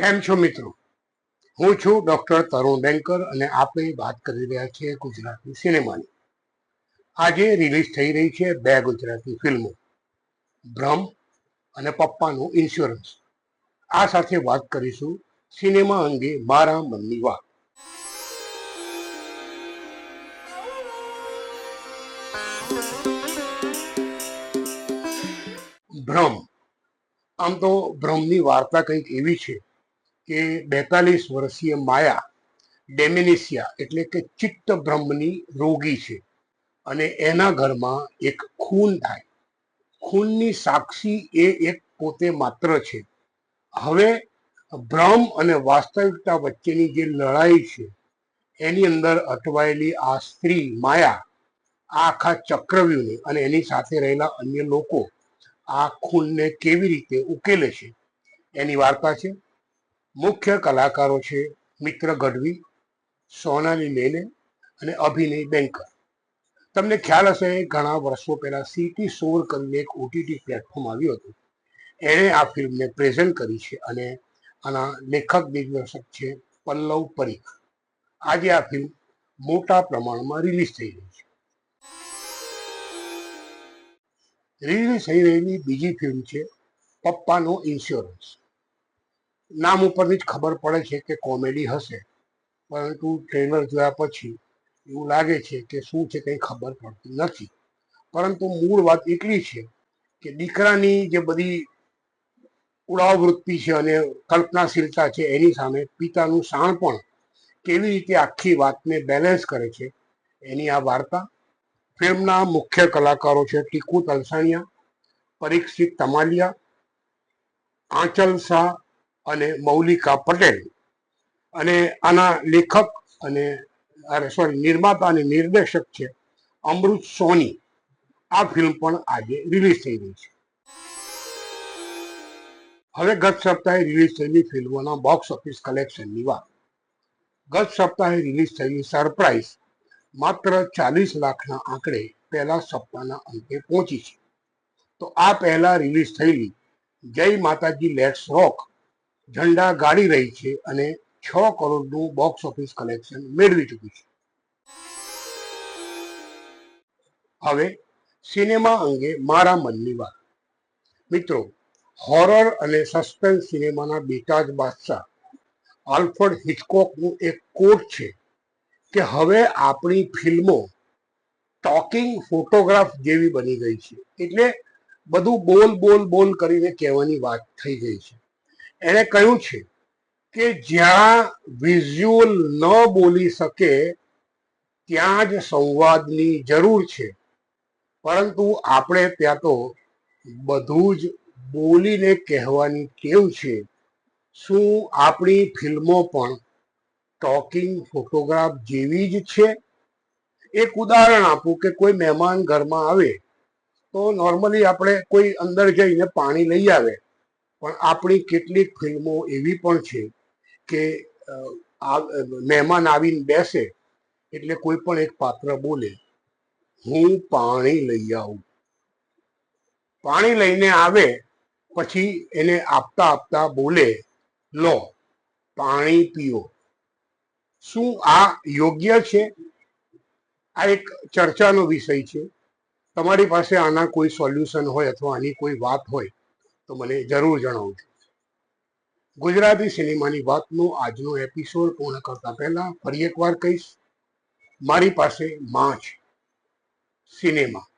કેમ છો મિત્રો? હું છું ડોક્ટર તરુણ બેંકર અને આપણે વાત કરી રહ્યા છીએ ગુજરાતી સિનેમાની. આજે રિલીઝ થઈ રહી છે બે ગુજરાતી ફિલ્મો, ભ્રમ અને પપ્પાનું ઇન્સ્યોરન્સ આ સાથે વાત કરીશું સિનેમા અંગે મારા મનની વાત. ભ્રમ. આમ તો ભ્રમની વાર્તા કંઈક એવી છે કે બેતાલીસ વર્ષીય માયા, ડેમિનિસિયા એટલે કે ચિત્ત બ્રહ્મની રોગી છે. અને એના ઘરમાં એક ખૂન થાય. ખૂનની સાક્ષી એ એક પોતે માત્ર છે. હવે ભ્રમ અને વાસ્તવિકતા વચ્ચેની જે લડાઈ છે, એની અંદર અટવાયેલી આ સ્ત્રી માયા, આ આખા ચક્રવ્યૂહને અને એની સાથે રહેલા અન્ય લોકો આ ખૂનને કેવી રીતે ઉકેલે છે, એની વાર્તા છે. મુખ્ય કલાકારો છે મિત્ર ગઢવી સોનાની મેને અને અભિનય બેંકર તમને ખ્યાલ હશે, ઘણા વર્ષો પહેલા સીટી સોર કરીને એક ઓટીટી પ્લેટફોર્મ આવ્યું હતું. એણે આ ફિલ્મને પ્રેઝન્ટ કરી છે અને આના લેખક દિગ્દર્શક છે પલ્લવ પરીખ. આજે આ ફિલ્મ મોટા પ્રમાણમાં રિલીઝ થઈ રહી છે. રિલીઝ થઈ રહેલી બીજી ફિલ્મ છે પપ્પાનો ઇન્સ્યોરન્સ નામ ઉપરથી જ ખબર પડે છે કે કોમેડી હશે. પરંતુ ટ્રેલર જોયા પછી એવું લાગે છે કે શું છે કંઈ ખબર પડતી નથી. પરંતુ મૂળ વાત એટલી છે કે દીકરાની જે બધી ઉડાવ વૃત્તિ છે અને કલ્પનાશીલતા છે એની સામે પિતાનું શાણપણ કેવી રીતે આખી વાતને બેલેન્સ કરે છે એની આ વાર્તા. ફિલ્મના મુખ્ય કલાકારો છે ટીકુ તલસાણિયા, પરીક્ષિત તમાલિયા, આંચલ શાહ અને મૌલિકા પટેલ. અને આના લેખક અને સોરી નિર્માતા અને નિર્દેશક છે અમૃત સોની. આ ફિલ્મ પણ આજે રિલીઝ થઈ રહી છે. હવે ગત સપ્તાહે રિલીઝ થયેલી ફિલ્મોના બોક્સ ઓફિસ કલેક્શનની વાત. ગત સપ્તાહે રિલીઝ થયેલી સરપ્રાઇઝ માત્ર ચાલીસ લાખના આંકડે પહેલા સપ્તાહના અંતે પહોંચી છે. તો આ પહેલા રિલીઝ થયેલી જય માતાજી લેટ્સ રોક ઝંડા ગાડી રહી છે અને છ કરોડનું બોક્સ ઓફિસ કલેક્શન મેળવી ચૂકી છે. હવે સિનેમા અંગે મારા મનની વાત. મિત્રો હોરર અને સસ્પેન્સ સિનેમાના બેટા જ બાદશાહ. આલ્ફર્ડ હિચકોકનું એક કોટ છે કે, હવે આપણી ફિલ્મો ટોકિંગ ફોટોગ્રાફ જેવી બની ગઈ છે. એટલે બધું બોલ બોલ બોલ કરીને કહેવાની વાત થઈ ગઈ છે. એણે કહ્યું છે કે જ્યાં વિઝ્યુઅલ ન બોલી શકે, ત્યાં જ સંવાદની જરૂર છે. પરંતુ આપણે ત્યાં તો બધું જ બોલીને કહેવાની ટેવ છે. શું આપણી ફિલ્મો પણ ટોકિંગ ફોટોગ્રાફ જેવી જ છે? એક ઉદાહરણ આપું કે કોઈ મહેમાન ઘરમાં આવે, તો નોર્મલી આપણે કોઈ અંદર જઈને પાણી લઈ આવે. પણ આપણી કેટલીક ફિલ્મો એવી પણ છે કે મહેમાન આવીને બેસે એટલે કોઈ પણ એક પાત્ર બોલે, હું પાણી લઈ આવું. પાણી લઈને આવે, પછી એને આપતા આપતા બોલે, લો, પાણી પીઓ. શું આ યોગ્ય છે? આ એક ચર્ચાનો વિષય છે. તમારી પાસે આના કોઈ સોલ્યુશન હોય અથવા આની કોઈ વાત હોય તો મને જરૂર જણાવજો. ગુજરાતી સિનેમાની વાતનો આજનો એપિસોડ પૂર્ણ કરતા પહેલા ફરી એકવાર કહીશ, મારી પાસે માં છે સિનેમા.